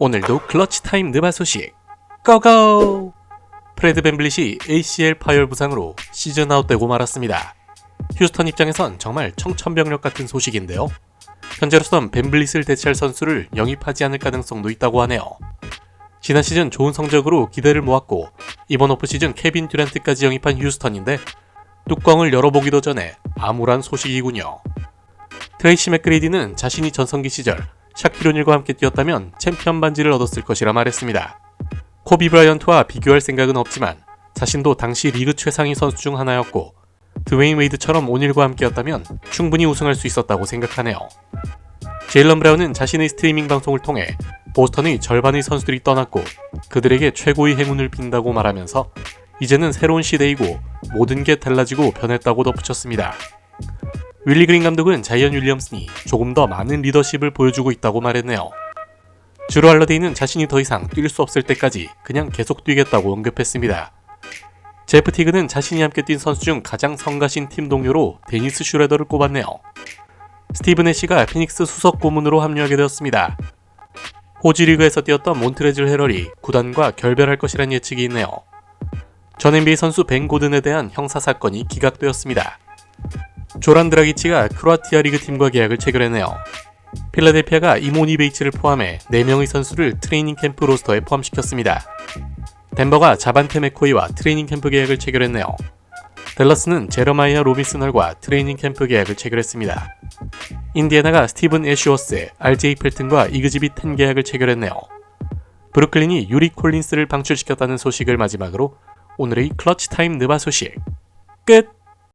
오늘도 클러치 타임 느바 소식 고고! 프레드 벤블릿이 ACL 파열 부상으로 시즌 아웃되고 말았습니다. 휴스턴 입장에선 정말 청천벽력 같은 소식인데요. 현재로선 벤블릿을 대체할 선수를 영입하지 않을 가능성도 있다고 하네요. 지난 시즌 좋은 성적으로 기대를 모았고 이번 오프 시즌 케빈 듀란트까지 영입한 휴스턴인데 뚜껑을 열어보기도 전에 암울한 소식이군요. 트레이시 맥그레이디는 자신이 전성기 시절 샤키로닐과 함께 뛰었다면 챔피언 반지를 얻었을 것이라 말했습니다. 코비 브라이언트와 비교할 생각은 없지만 자신도 당시 리그 최상위 선수 중 하나였고 드웨인 웨이드처럼 오닐과 함께였다면 충분히 우승할 수 있었다고 생각하네요. 제일런 브라운은 자신의 스트리밍 방송을 통해 보스턴의 절반의 선수들이 떠났고 그들에게 최고의 행운을 빈다고 말하면서 이제는 새로운 시대이고 모든 게 달라지고 변했다고 덧붙였습니다. 윌리 그린 감독은 자이언 윌리엄슨이 조금 더 많은 리더십을 보여주고 있다고 말했네요. 주로 할러데이는 자신이 더 이상 뛸 수 없을 때까지 그냥 계속 뛰겠다고 언급했습니다. 제프 티그는 자신이 함께 뛴 선수 중 가장 성가신 팀 동료로 데니스 슈레더를 꼽았네요. 스티븐 애쉬가 피닉스 수석 고문으로 합류하게 되었습니다. 호지 리그에서 뛰었던 몬트레즐 헤럴이 구단과 결별할 것이란 예측이 있네요. 전 NBA 선수 벤 고든에 대한 형사 사건이 기각되었습니다. 조란 드라기치가 크로아티아 리그 팀과 계약을 체결했네요. 필라델피아가 이모니 베이츠를 포함해 4명의 선수를 트레이닝 캠프 로스터에 포함시켰습니다. 덴버가 자반테 맥코이와 트레이닝 캠프 계약을 체결했네요. 댈러스는 제러마이어 로빈슨널과 트레이닝 캠프 계약을 체결했습니다. 인디애나가 스티븐 애쉬워스, RJ 펠튼과 이그지비 텐 계약을 체결했네요. 브루클린이 유리 콜린스를 방출시켰다는 소식을 마지막으로 오늘의 클러치 타임 느바 소식 끝!